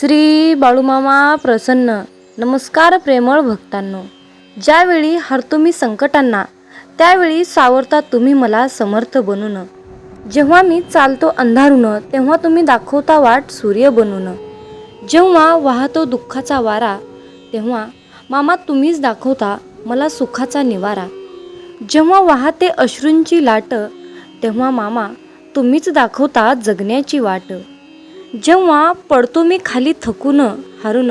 श्री बाळूमामा प्रसन्न. नमस्कार प्रेमळ भक्तांनो. ज्यावेळी हरतो मी संकटांना त्यावेळी सावरता तुम्ही मला समर्थ बनून. जेव्हा मी चालतो अंधारून तेव्हा तुम्ही दाखवता वाट सूर्य बनून. जेव्हा वाहतो दुःखाचा वारा तेव्हा मामा तुम्हीच दाखवता मला सुखाचा निवारा. जेव्हा वाहते अश्रूंची लाट तेव्हा मामा तुम्हीच दाखवता जगण्याची वाट. जेव्हा पडतो मी खाली थकून हारून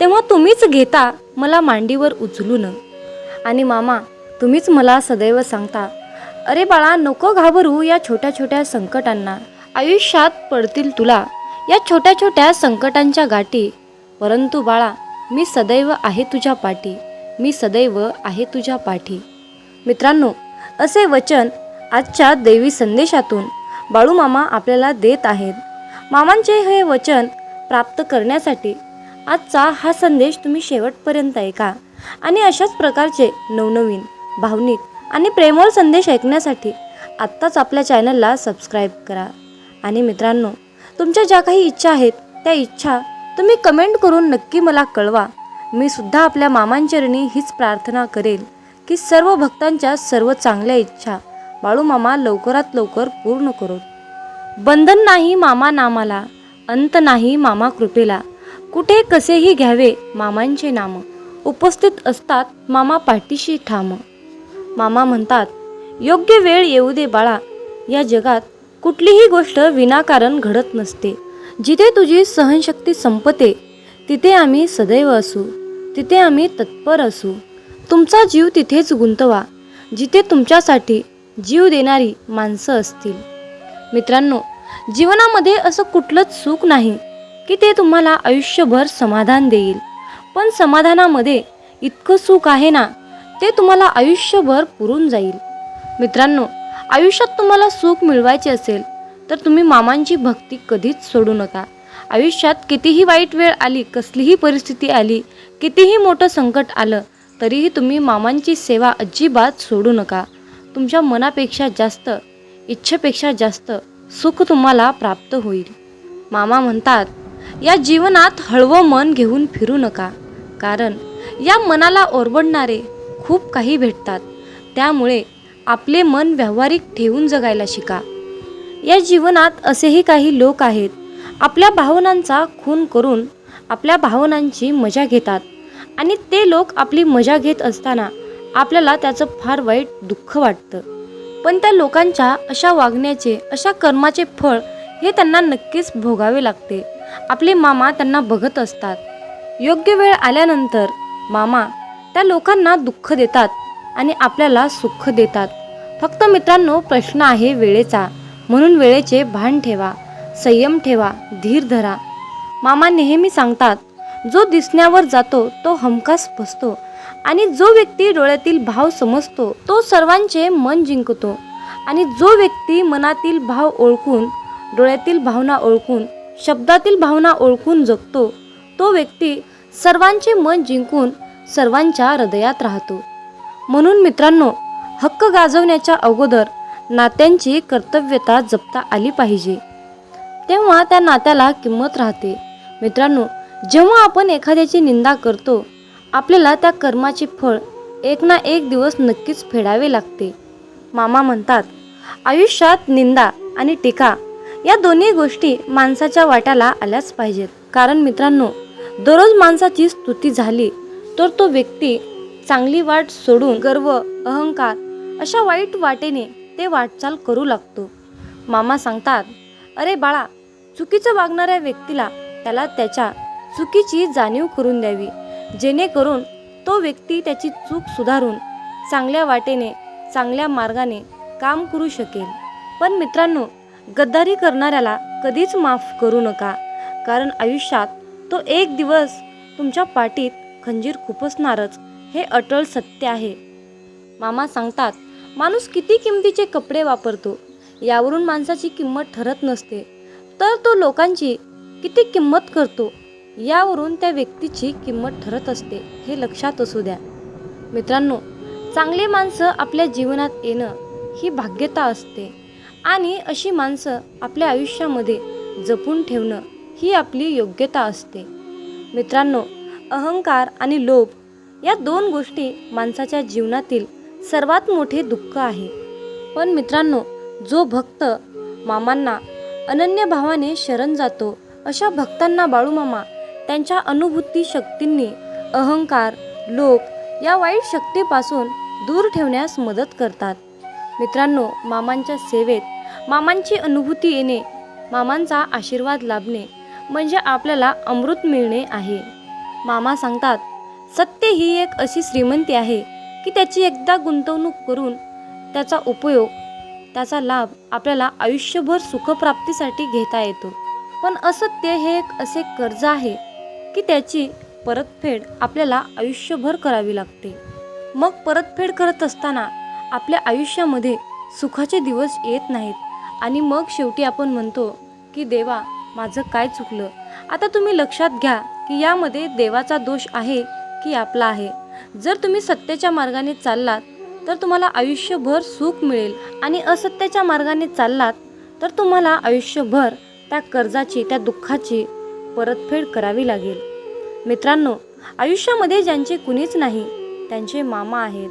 तेव्हा तुम्हीच घेता मला मांडीवर उचलून. आणि मामा तुम्हीच मला सदैव सांगता अरे बाळा नको घाबरू या छोट्या छोट्या संकटांना. आयुष्यात पडतील तुला या छोट्या छोट्या संकटांच्या गाठी. परंतु बाळा मी सदैव आहे तुझ्या पाठी. मी सदैव आहे तुझ्या पाठी. मित्रांनो असे वचन आजच्या दैवी संदेशातून बाळूमामा आपल्याला देत आहेत. मामांचे हे वचन प्राप्त करण्यासाठी आजचा हा संदेश तुम्ही शेवटपर्यंत ऐका. आणि अशाच प्रकारचे नवनवीन भावनिक आणि प्रेमळ संदेश ऐकण्यासाठी आत्ताच आपल्या चॅनलला सबस्क्राईब करा. आणि मित्रांनो तुमच्या ज्या काही इच्छा आहेत त्या इच्छा तुम्ही कमेंट करून नक्की मला कळवा. मी सुद्धा आपल्या मामांचरणी हीच प्रार्थना करेल की सर्व भक्तांच्या सर्व चांगल्या इच्छा बाळूमामा लवकरात लवकर पूर्ण करोत बंधन नाही मामा नामाला अंत नाही मामा कृपेला. कुठे कसेही घ्यावे मामांचे नाम. उपस्थित असतात मामा पाठीशी ठाम. मामा म्हणतात योग्य वेळ येऊ दे बाळा. या जगात कुठलीही गोष्ट विनाकारण घडत नसते. जिथे तुझी सहनशक्ती संपते तिथे आम्ही सदैव असू. तिथे आम्ही तत्पर असू. तुमचा जीव तिथेच गुंतवा. जिथे तुमच्यासाठी जीव देणारी माणसं असतील. मित्रांनो जीवनामध्ये असं कुठलंच सुख नाही की ते तुम्हाला आयुष्यभर समाधान देईल. पण समाधानामध्ये इतकं सुख आहे ना ते तुम्हाला आयुष्यभर पुरून जाईल. मित्रांनो आयुष्यात तुम्हाला सुख मिळवायचे असेल तर तुम्ही मामांची भक्ती कधीच सोडू नका. आयुष्यात कितीही वाईट वेळ आली कसलीही परिस्थिती आली कितीही मोठं संकट आलं तरीही तुम्ही मामांची सेवा अजिबात सोडू नका. तुमच्या मनापेक्षा जास्त इच्छेपेक्षा जास्त सुख तुम्हाला प्राप्त होईल. मामा म्हणतात या जीवनात हळवं मन घेऊन फिरू नका कारण या मनाला ओरबडणारे खूप काही भेटतात. त्यामुळे आपले मन व्यावहारिक ठेवून जगायला शिका. या जीवनात असेही काही लोक आहेत आपल्या भावनांचा खून करून आपल्या भावनांची मजा घेतात आणि ते लोक आपली मजा घेत असताना आपल्याला त्याचं फार वाईट दुःख वाटतं. पण त्या लोकांच्या अशा वागण्याचे अशा कर्माचे फळ हे त्यांना नक्कीच भोगावे लागते. आपले मामा त्यांना बघत असतात. योग्य वेळ आल्यानंतर मामा त्या लोकांना दुःख देतात आणि आपल्याला सुख देतात. फक्त मित्रांनो प्रश्न आहे वेळेचा. म्हणून वेळेचे भान ठेवा संयम ठेवा धीर धरा. मामा नेहमी सांगतात जो दिसण्यावर जातो तो हमखास फसतो आणि जो व्यक्ती डोळ्यातील भाव समजतो तो सर्वांचे मन जिंकतो. आणि जो व्यक्ती मनातील भाव ओळखून डोळ्यातील भावना ओळखून शब्दातील भावना ओळखून जगतो तो व्यक्ती सर्वांचे मन जिंकून सर्वांच्या हृदयात राहतो. म्हणून मित्रांनो हक्क गाजवण्याच्या अगोदर नात्यांची कर्तव्यता जपता आली पाहिजे. तेव्हा त्या नात्याला किंमत राहते. मित्रांनो जेव्हा आपण एखाद्याची निंदा करतो आपल्याला त्या कर्माचे फळ एक ना एक दिवस नक्कीच फेडावे लागते. मामा म्हणतात आयुष्यात निंदा आणि टीका या दोन्ही गोष्टी माणसाच्या वाट्याला आल्याच पाहिजेत. कारण मित्रांनो दररोज माणसाची स्तुती झाली तर तो व्यक्ती चांगली वाट सोडून गर्व अहंकार अशा वाईट वाटेने ते वाटचाल करू लागतो. मामा सांगतात अरे बाळा चुकीचं वागणाऱ्या व्यक्तीला त्याला त्याच्या चुकीची जाणीव करून द्यावी. जेणेकरून तो व्यक्ती त्याची चूक सुधारून चांगल्या वाटेने चांगल्या मार्गाने काम करू शकेल. पण मित्रांनो गद्दारी करणाऱ्याला कधीच माफ करू नका कारण आयुष्यात तो एक दिवस तुमच्या पाठीत खंजीर खुपसणारच हे अटळ सत्य आहे. मामा सांगतात माणूस किती किमतीचे कपडे वापरतो यावरून माणसाची किंमत ठरत नसते तर तो लोकांची किती किंमत करतो यावरून त्या व्यक्तीची किंमत ठरत असते हे लक्षात असू द्या. मित्रांनो चांगले माणसं आपल्या जीवनात येणं ही भाग्यता असते आणि अशी माणसं आपल्या आयुष्यामध्ये जपून ठेवणं ही आपली योग्यता असते. मित्रांनो अहंकार आणि लोभ या दोन गोष्टी माणसाच्या जीवनातील सर्वात मोठे दुःख आहे. पण मित्रांनो जो भक्त मामांना अनन्य भावाने शरण जातो अशा भक्तांना बाळूमामा त्यांच्या अनुभूती शक्तींनी अहंकार लोक या वाईट शक्तीपासून दूर ठेवण्यास मदत करतात. मित्रांनो मामांच्या सेवेत मामांची अनुभूती येणे मामांचा आशीर्वाद लाभणे म्हणजे आपल्याला अमृत मिळणे आहे. मामा सांगतात सत्य ही एक अशी श्रीमंती आहे की त्याची एकदा गुंतवणूक करून त्याचा उपयोग त्याचा लाभ आपल्याला आयुष्यभर सुखप्राप्तीसाठी घेता येतो. पण असत्य हे एक असे कर्ज आहे की त्याची परतफेड आपल्याला आयुष्यभर करावी लागते. मग परतफेड करत असताना आपल्या आयुष्यामध्ये सुखाचे दिवस येत नाहीत. आणि मग शेवटी आपण म्हणतो की देवा माझं काय चुकलं? आता तुम्ही लक्षात घ्या की यामध्ये देवाचा दोष आहे की आपला आहे. जर तुम्ही सत्याच्या मार्गाने चाललात तर तुम्हाला आयुष्यभर सुख मिळेल. आणि असत्याच्या मार्गाने चाललात तर तुम्हाला आयुष्यभर त्या कर्जाची त्या दुःखाची परतफेड करावी लागेल. मित्रांनो आयुष्यामध्ये ज्यांचे कुणीच नाही त्यांचे मामा आहेत.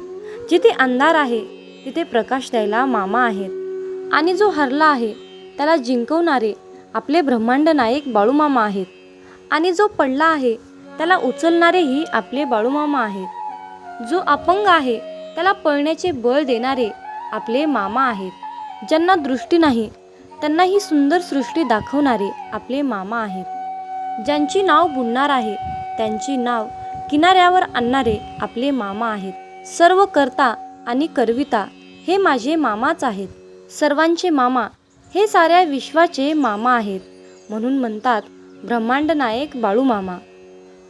जिथे अंधार आहे तिथे प्रकाश द्यायला मामा आहेत. आणि जो हरला आहे त्याला जिंकवणारे आपले ब्रह्मांड नायक बाळूमामा आहेत. आणि जो पडला आहे त्याला उचलणारेही आपले बाळूमामा आहेत. जो अपंग आहे त्याला पळण्याचे बळ देणारे आपले मामा आहेत. ज्यांना दृष्टी नाही त्यांना ही सुंदर सृष्टी दाखवणारे आपले मामा आहेत. ज्यांची नाव बुडणार आहे त्यांची नाव किनाऱ्यावर आणणारे आपले मामा आहेत. सर्व करता आणि करविता हे माझे मामाच आहेत. सर्वांचे मामा हे साऱ्या विश्वाचे मामा आहेत. म्हणून म्हणतात ब्रह्मांड नायक बाळू मामा.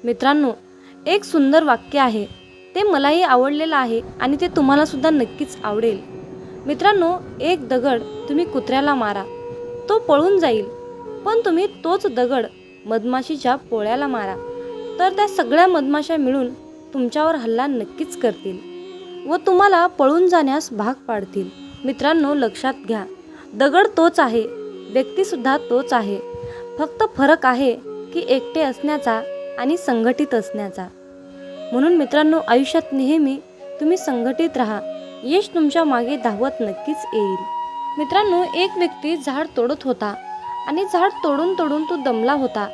मित्रांनो एक सुंदर वाक्य आहे. ते मलाही आवडलेलं आहे आणि ते तुम्हालासुद्धा नक्कीच आवडेल. मित्रांनो एक दगड तुम्ही कुत्र्याला मारा. तो पळून जाईल. पण तुम्ही तोच दगड मधमाशीच्या पोळ्याला मारा. तर त्या सगळ्या मधमाशा मिळून तुमच्यावर हल्ला नक्कीच करतील व तुम्हाला पळून जाण्यास भाग पाडतील. मित्रांनो लक्षात घ्या. दगड तोच आहे. व्यक्तीसुद्धा तोच आहे. फक्त फरक आहे की एकटे असण्याचा आणि संघटित असण्याचा. म्हणून मित्रांनो आयुष्यात नेहमी तुम्ही संघटित राहा. यश तुमच्या मागे धावत नक्कीच येईल. मित्रांनो एक व्यक्ती झाड तोडत होता. आणि झाड तोडून तोडून तो दमला होता.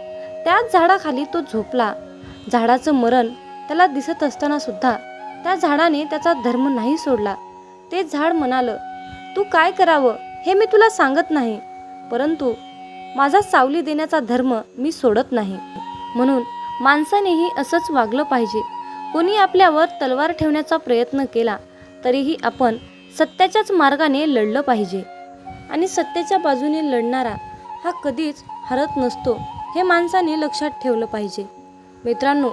त्याच झाडाखाली तो झोपला. झाडाचं मरण त्याला दिसत असताना सुद्धा त्या झाडाने त्याचा धर्म नाही सोडला. ते झाड म्हणालं तू काय करावं हे मी तुला सांगत नाही. परंतु माझा सावली देण्याचा धर्म मी सोडत नाही. म्हणून माणसानेही असंच वागलं पाहिजे. कोणी आपल्यावर तलवार ठेवण्याचा प्रयत्न केला तरीही आपण सत्याच्याच मार्गाने लढलं पाहिजे. आणि सत्याच्या बाजूने लढणारा हा कधीच हरत नसतो हे माणसाने लक्षात ठेवलं पाहिजे. मित्रांनो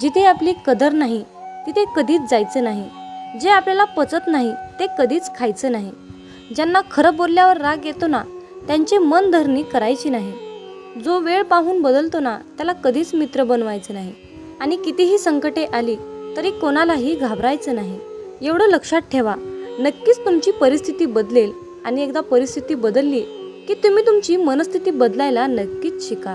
जिथे आपली कदर नाही तिथे कधीच जायचं नाही. जे आपल्याला पचत नाही ते कधीच खायचं नाही. ज्यांना खरं बोलल्यावर राग येतो ना त्यांची मनधरणी करायची नाही. जो वेळ पाहून बदलतो ना त्याला कधीच मित्र बनवायचं नाही. आणि कितीही संकटे आली तरी कोणालाही घाबरायचं नाही. एवढं लक्षात ठेवा नक्कीच तुमची परिस्थिती बदलेल. आणि एकदा परिस्थिती बदलली की तुम्ही तुमची मनस्थिती बदलायला नक्कीच शिका.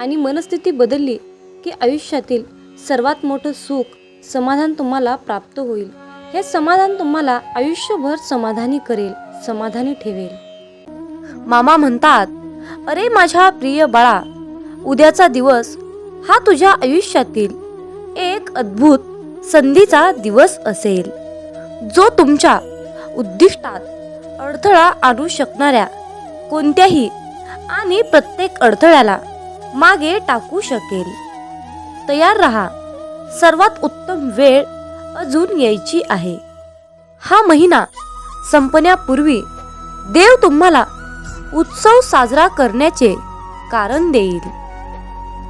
आणि मनस्थिती बदलली की आयुष्यातील सर्वात मोठं सुख समाधान तुम्हाला प्राप्त होईल. हे समाधान तुम्हाला आयुष्यभर समाधानी करेल समाधानी ठेवेल. मामा म्हणतात अरे माझ्या प्रिय बाळा उद्याचा दिवस हा तुझ्या आयुष्यातील एक अद्भुत संधीचा दिवस असेल. जो तुमच्या उद्दिष्टात अडथळा आणू शकणाऱ्या कोणत्याही आणि प्रत्येक अडथळ्याला मागे टाकू शकेल. तयार रहा. सर्वात उत्तम वेळ अजून यायची आहे. हा महिना संपण्यापूर्वी देव तुम्हाला उत्सव साजरा करण्याचे कारण देईल.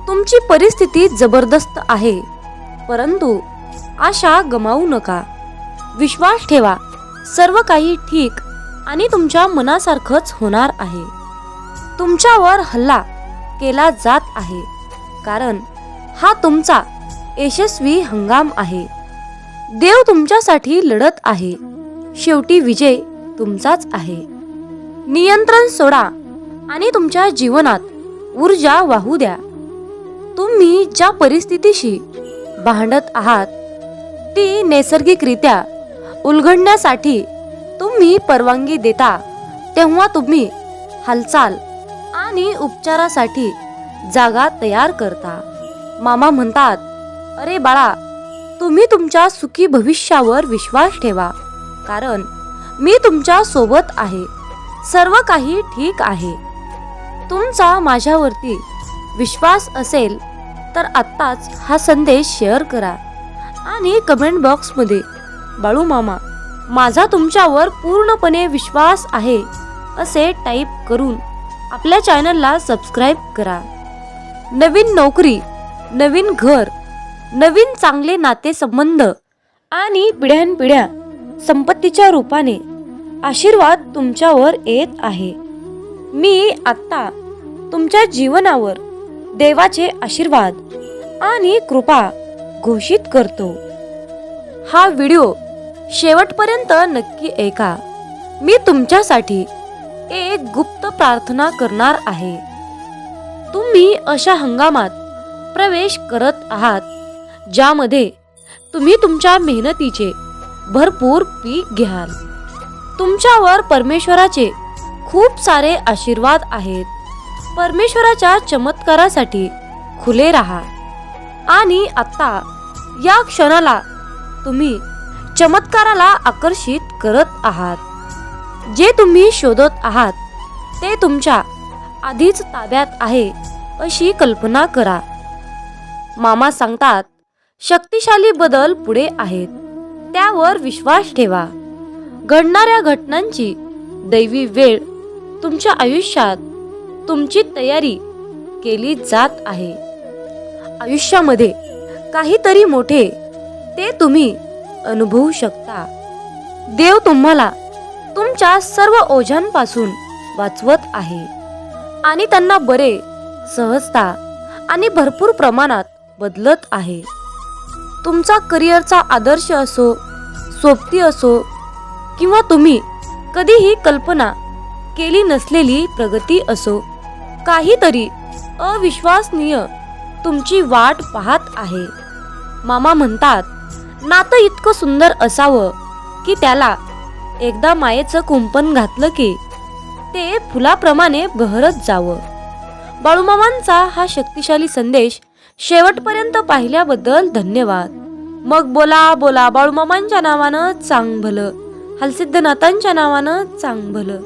तुमची परिस्थिती जबरदस्त आहे परंतु आशा गमावू नका. विश्वास ठेवा. सर्व काही ठीक आणि तुमच्या मनासारखंच होणार आहे. तुमच्यावर हल्ला केला जात आहे कारण हा तुमचा यशस्वी हंगाम आहे. देव तुमच्यासाठी लढत आहे. शेवटी विजय तुमचाच आहे. नियंत्रण सोडा आणि तुमच्या जीवनात ऊर्जा वाहू द्या. तुम्ही ज्या परिस्थितीशी भांडत आहात ती नैसर्गिकरित्या उलगडण्यासाठी तुम्ही परवानगी देता तेव्हा तुम्ही हालचाल आणि उपचारासाठी जागा तयार करता. मामा म्हणतात अरे बाळा तुम्ही तुमच्या सुखी भविष्यावर विश्वास ठेवा कारण मी तुमच्यासोबत आहे. सर्व काही ठीक आहे. तुमचा माझ्यावरती विश्वास असेल तर आत्ताच हा संदेश शेअर करा आणि कमेंट बॉक्समध्ये बाळू मामा माझा तुमच्यावर पूर्णपणे विश्वास आहे असे टाईप करून आपल्या चॅनलला सबस्क्राईब करा. नवीन नोकरी नवीन घर नवीन चांगले नातेसंबंध आणि पिढ्यानपिढ्या संपत्तीच्या रूपाने आशीर्वाद तुमच्यावर येत आहे. मी आत्ता तुमच्या जीवनावर देवाचे आशीर्वाद आणि कृपा घोषित करतो. हा व्हिडिओ शेवटपर्यंत नक्की ऐका. मी तुमच्यासाठी एक गुप्त प्रार्थना करणार आहे. तुम्ही अशा हंगामात प्रवेश करत आहात ज्यामध्ये तुम्ही तुमच्या मेहनतीचे भरपूर पीक घ्याल. तुमच्यावर परमेश्वराचे खूप सारे आशीर्वाद आहेत. परमेश्वराच्या चमत्कारासाठी खुले राहा. आणि आत्ता या क्षणाला तुम्ही चमत्काराला आकर्षित करत आहात. जे तुम्ही शोधत आहात ते तुमच्या आधीच ताब्यात आहे अशी कल्पना करा. मामा सांगतात शक्तिशाली बदल पुढे आहेत. त्यावर विश्वास ठेवा. घडणाऱ्या घटनांची दैवी वेळ तुमच्या आयुष्यात तुमची तयारी केली जात आहे. आयुष्यामध्ये काहीतरी मोठे ते तुम्ही अनुभवू शकता. देव तुम्हाला तुमच्या सर्व ओझ्यांपासून वाचवत आहे. आणि त्यांना बरे सहजता आणि भरपूर प्रमाणात बदलत आहे. तुमचा करिअरचा आदर्श असो सोबती असो किंवा तुम्ही कधीही कल्पना केली नसलेली प्रगती असो काहीतरी अविश्वसनीय तुमची वाट पाहत आहे. मामा म्हणतात नातं इतकं सुंदर असावं की त्याला एकदा मायेचं कुंपण घातलं की ते फुलाप्रमाणे बहरत जावं. बाळूमामांचा हा शक्तिशाली संदेश शेवटपर्यंत पाहिल्याबद्दल धन्यवाद. मग बोला बोला बाळूमामांच्या नावानं चांग भलं हलसिद्धनाथांच्या नावानं चांग भलं